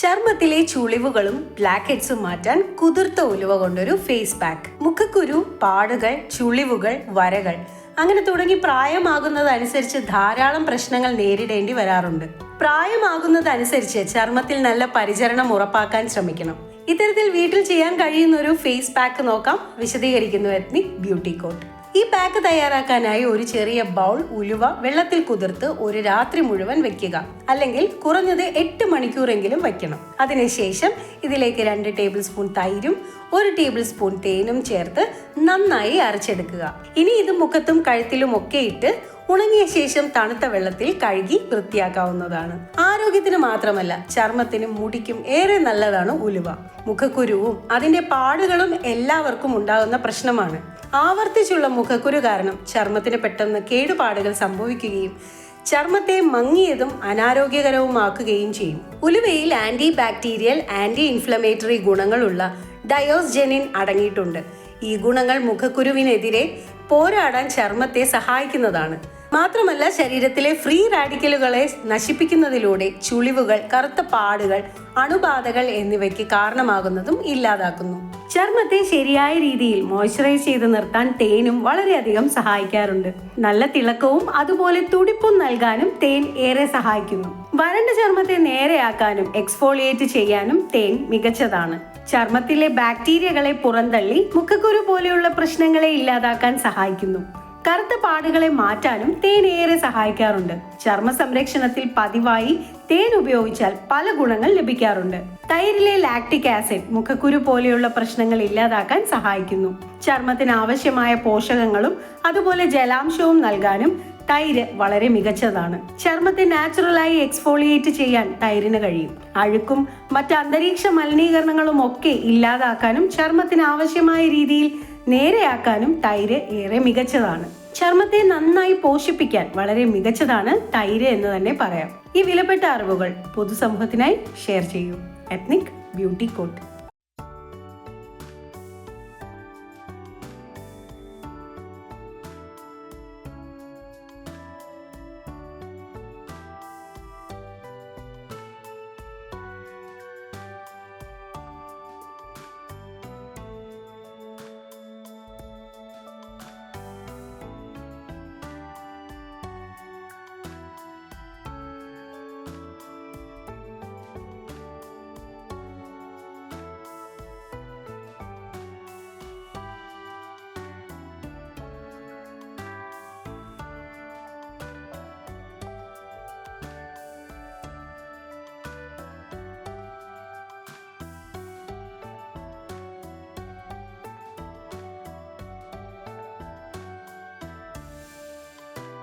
ചർമ്മത്തിലെ ചുളിവുകളും ബ്ലാക്ക് ഹെഡ്സും മാറ്റാൻ കുതിർത്ത ഉലുവ കൊണ്ടൊരു ഫേസ് പാക്ക്. മുഖക്കുരു പാടുകൾ ചുളിവുകൾ വരകൾ. അങ്ങനെ തുടങ്ങി പ്രായമാകുന്നതനുസരിച്ച് ധാരാളം പ്രശ്നങ്ങൾ നേരിടേണ്ടി വരാറുണ്ട്. പ്രായമാകുന്നതനുസരിച്ച് ചർമ്മത്തിൽ നല്ല പരിചരണം ഉറപ്പാക്കാൻ ശ്രമിക്കണം. ഇത്തരത്തിൽ വീട്ടിൽ ചെയ്യാൻ കഴിയുന്ന ഒരു ഫേസ് പാക്ക് നോക്കാം. വിശദീകരിക്കുന്നു എത്നിക് ബ്യൂട്ടി കോട്ട്. ഈ പാക്ക് തയ്യാറാക്കാനായി ഒരു ചെറിയ ബൗൾ ഉലുവ വെള്ളത്തിൽ കുതിർത്ത് ഒരു രാത്രി മുഴുവൻ വെക്കുക. അല്ലെങ്കിൽ കുറഞ്ഞത് എട്ട് മണിക്കൂറെങ്കിലും വയ്ക്കണം. അതിനുശേഷം ഇതിലേക്ക് രണ്ട് ടേബിൾ സ്പൂൺ തൈരും ഒരു ടേബിൾ സ്പൂൺ തേനും ചേർത്ത് നന്നായി അരച്ചെടുക്കുക. ഇനി ഇത് മുഖത്തും കഴുത്തിലും ഒക്കെ ഇട്ട് ഉണങ്ങിയ ശേഷം തണുത്ത വെള്ളത്തിൽ കഴുകി വൃത്തിയാക്കാവുന്നതാണ്. ആരോഗ്യത്തിന് മാത്രമല്ല ചർമ്മത്തിനും മുടിക്കും ഏറെ നല്ലതാണ് ഉലുവ. മുഖക്കുരുവും അതിന്റെ പാടുകളും എല്ലാവർക്കും ഉണ്ടാകുന്ന പ്രശ്നമാണ്. ആവർത്തിച്ചുള്ള മുഖക്കുരു കാരണം ചർമ്മത്തിന് പെട്ടെന്ന് കേടുപാടുകൾ സംഭവിക്കുകയും ചർമ്മത്തെ മങ്ങിയതും അനാരോഗ്യകരവുമാക്കുകയും ചെയ്യും. ഉലുവയിൽ ആന്റി ബാക്ടീരിയൽ ആന്റി ഇൻഫ്ലമേറ്ററി ഗുണങ്ങളുള്ള ഡയോസ്ജെനിൻ അടങ്ങിയിട്ടുണ്ട്. ഈ ഗുണങ്ങൾ മുഖക്കുരുവിനെതിരെ പോരാടാൻ ചർമ്മത്തെ സഹായിക്കുന്നതാണ്. മാത്രമല്ല ശരീരത്തിലെ ഫ്രീ റാഡിക്കലുകളെ നശിപ്പിക്കുന്നതിലൂടെ ചുളിവുകൾ കറുത്ത പാടുകൾ അണുബാധകൾ എന്നിവയ്ക്ക് കാരണമാകുന്നതും ഇല്ലാതാക്കുന്നു. ചർമ്മത്തെ ശരിയായ രീതിയിൽ മോയ്സ്ചറൈസ് ചെയ്ത് നിർത്താൻ തേനും വളരെയധികം സഹായിക്കാറുണ്ട്. നല്ല തിളക്കവും അതുപോലെ തുടിപ്പും നൽകാനും തേൻ ഏറെ സഹായിക്കുന്നു. വരണ്ട ചർമ്മത്തെ നേരെയാക്കാനും എക്സ്ഫോളിയേറ്റ് ചെയ്യാനും തേൻ മികച്ചതാണ്. ചർമ്മത്തിലെ ബാക്ടീരിയകളെ പുറന്തള്ളി മുഖക്കുരു പോലെയുള്ള പ്രശ്നങ്ങളെ ഇല്ലാതാക്കാൻ സഹായിക്കുന്നു. കറുത്ത പാടുകളെ മാറ്റാനും തേൻ ഏറെ സഹായിക്കാറുണ്ട്. ചർമ്മ സംരക്ഷണത്തിൽ പതിവായി തേൻ ഉപയോഗിച്ചാൽ പല ഗുണങ്ങൾ ലഭിക്കാറുണ്ട്. തൈരിലെ ലാക്ടിക് ആസിഡ് മുഖക്കുരു പോലെയുള്ള പ്രശ്നങ്ങൾ ഇല്ലാതാക്കാൻ സഹായിക്കുന്നു. ചർമ്മത്തിന് ആവശ്യമായ പോഷകങ്ങളും അതുപോലെ ജലാംശവും നൽകാനും തൈര് വളരെ മികച്ചതാണ്. ചർമ്മത്തെ നാച്ചുറലായി എക്സ്ഫോളിയേറ്റ് ചെയ്യാൻ തൈരിന് കഴിയും. അഴുക്കും മറ്റ് അന്തരീക്ഷ മലിനീകരണങ്ങളും ഒക്കെ ഇല്ലാതാക്കാനും ചർമ്മത്തിന് ആവശ്യമായ രീതിയിൽ നേരെയാക്കാനും തൈര് ഏറെ മികച്ചതാണ്. ചർമ്മത്തെ നന്നായി പോഷിപ്പിക്കാൻ വളരെ മികച്ചതാണ് തൈര് എന്ന് തന്നെ പറയാം. ഈ വിലപ്പെട്ട അറിവുകൾ പൊതുസമൂഹത്തിനായി ഷെയർ ചെയ്യൂ. Ethnic beauty coat.